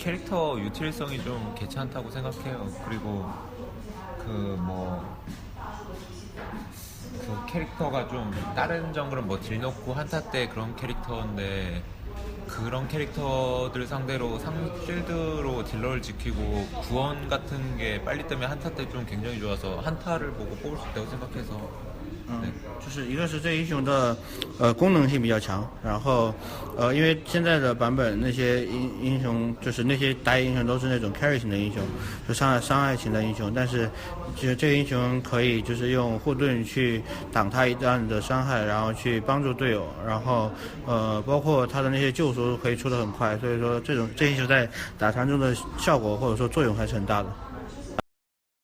캐릭터 유틸성이 좀 괜찮다고 생각해요. 그리고 그뭐 그 캐릭터가 좀 다른 정글은 뭐 딜넣고 한타 때 그런 캐릭터인데 그런 캐릭터들 상대로 상 필드로 딜러를 지키고 구원 같은 게 빨리 뜨면 한타 때 좀 굉장히 좋아서 한타를 보고 뽑을 수 있다고 생각해서. 就是一个是这英雄的呃功能性比较强，然后呃因为现在的版本那些英英雄就是那些打野英雄都是那种 carry 型的英雄，就伤害伤害型的英雄，但是就这个英雄可以就是用护盾去挡他一段的伤害，然后去帮助队友，然后呃包括他的那些救赎可以出的很快，所以说这种这英雄在打团中的效果或者说作用还是很大的。